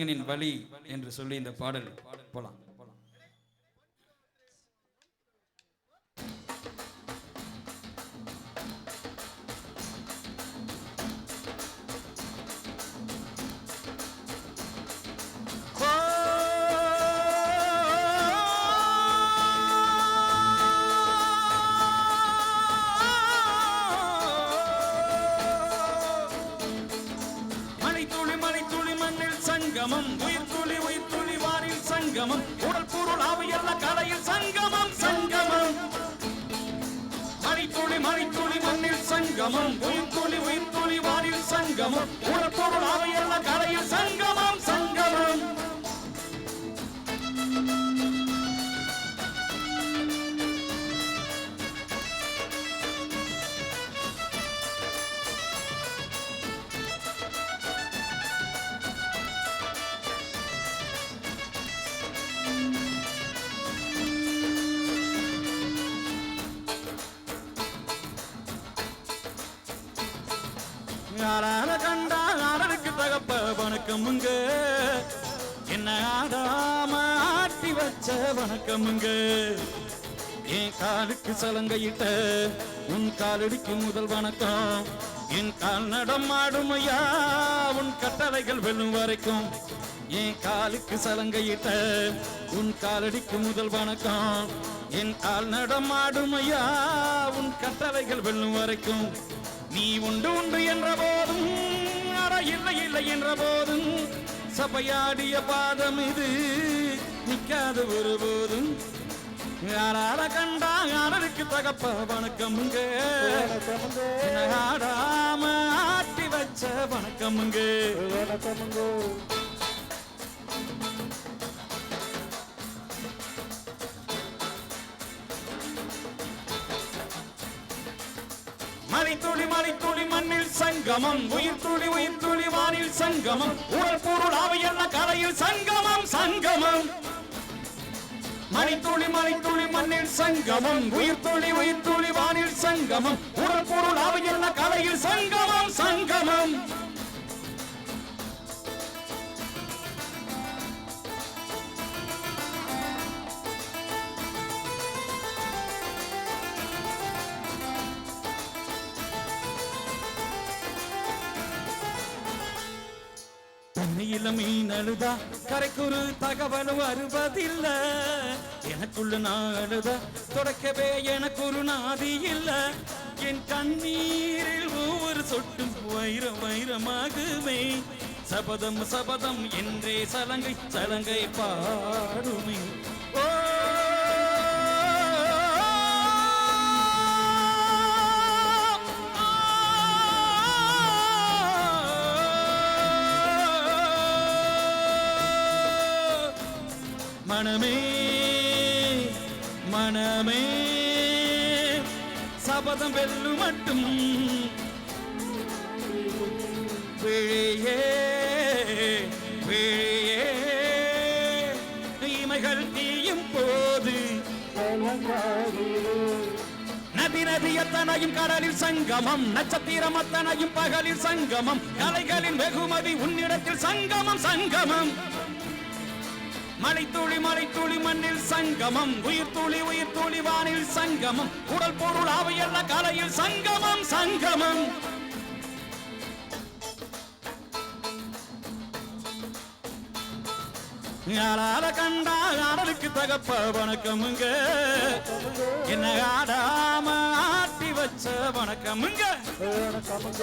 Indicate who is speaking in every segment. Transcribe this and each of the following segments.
Speaker 1: இளைஞனின் வழி என்று சொல்லி இந்த பாடல் போலாம். மலை மலைத்துளி சங்கமம். உயிர் துளி உயிர் துளி வாரில் சங்கமம். உடல் பொருள் ஆவியல்ல கலையில் சங்கமம் சங்கமம். மணித்துளி மணித்துளி மண்ணில் சங்கமம். உயிர் துளி உயிர் துளி வாரில் சங்கமம். உடல் பொருள் ஆவியல்ல கலையில் யாரால கண்டா ஆடலுக்கு தகப்ப வணக்கமுங்க என்ன ஆடாம ஆட்டி வச்ச வணக்கமுங்க என் காலுக்கு சலங்கையிட்ட உன் காலடிக்கு முதல் வணக்கம். என் கால் நடம் ஆடுமையா உன் கட்டளைகள் வெல்லும் வரைக்கும். என் காலுக்கு சலங்கையிட்ட உன் காலடிக்கு முதல் வணக்கம். என் கால் நடம் ஆடுமையா உன் கட்டளைகள் வெல்லும் வரைக்கும். நீ உண்டு உண்டு என்ற போதும் அட இல்லை இல்லை என்ற போதும் சபையாடிய பாதம் இது நிக்காது ஒருபோதும். யாரால கண்டா யாருக்கு தகப்ப வணக்கமுங்க ஆடாம ஆட்டி வச்ச வணக்கமுங்க மலைத்துளி துளி மண்ணில் சங்கமம். உயிர் துளி உயிர் துளி வானில் சங்கமம். உடல் பொருள் அவையல்ல கலையில் சங்கமம் சங்கமம். மலைத்துளி மலைத்துளி மண்ணில் சங்கமம். உயிர் துளி உயிர் துளி வானில் சங்கமம். உடல் பொருள் அவையல்ல கலையில் சங்கமம் சங்கமம். தண்ணியில மீன் அழுதா கரைக்குரு தகவலும் வருவதில்ல எனக்குள்ள நான் அழுத தொடக்கவே எனக்கு ஒரு நாதி இல்ல என் கண்ணீரில் ஒவ்வொரு சொட்டும் வைரம் வைரமாகுமே. சபதம் சபதம் என்றே சலங்கை சலங்கை பாடுமே. மனமே மனமே. சபதம் வெல்லு மட்டும் விழியே விழியே தீமைகள் தீயும் போது. நதி நதி எத்தனையும் கடலில் சங்கமம் நட்சத்திரம் அத்தனையும் பகலில் சங்கமம் கலைகளின் வெகுமதி உன்னிடத்தில் சங்கமம் சங்கமம். மலைத்துளி மலைத்துளி மண்ணில் சங்கமம். உயிர் துளி உயிர் துளி வானில் சங்கமம். உடல் பொருள் அவையல்ல கலையில் சங்கமம் சங்கமம். யாரால கண்டா ஆடலுக்கு தகப்ப வணக்கமுங்க என்ன ஆடாம ஆட்டி வச்ச வணக்கமுங்க வணக்கமுங்க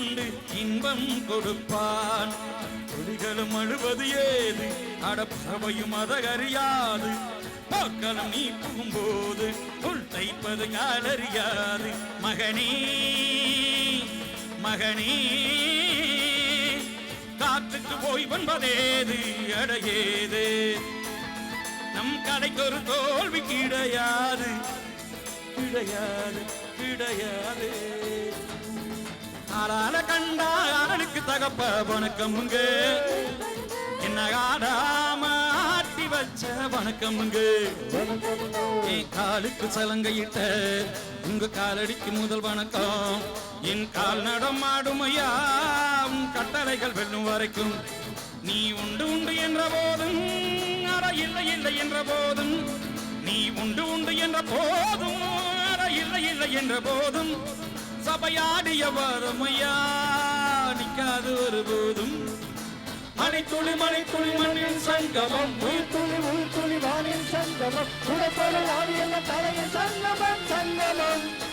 Speaker 1: கொண்டு இன்பம் கொடுப்பான். துளிகளும் அழுவது ஏது? அடப்பறவையும் அதகறியாது போக்களும் நீ போகும்போது உள் தைப்பது காலறியாது மகனே மகனே காற்றுக்கு போய் வன்பதேது அடையேது. நம் கடைக்கு ஒரு தோல்வி கிடையாது. கிடையாது கிடையாது. ஆளால கண்டா அரணுக்கு தகப்ப வணக்கமுங்க என்ன ஆடாம ஆட்டி வச்ச வணக்கமுங்க என் காலுக்கு சலங்கையிட்ட உங்க காலடிக்கு முதல் வணக்கம். என் கால் நடமாடும் ஐயா உன் கட்டளைகள் வெல்லும் வரைக்கும். நீ உண்டு உண்டு என்ற போதும் இல்லை இல்லை என்ற போதும். நீ உண்டு உண்டு என்ற போதும் இல்லை இல்லை என்ற போதும். சபையாடிய வறுமையா நிக்காது ஒரு போதும். மணித்துளி மணித்துளி மண்ணின் சங்கமம்.
Speaker 2: உயிர்த்துளி துளி வானின் சங்கமம். உடற்பொருள் ஆவியல்ல தலையில் சங்கமம் சங்கமம்.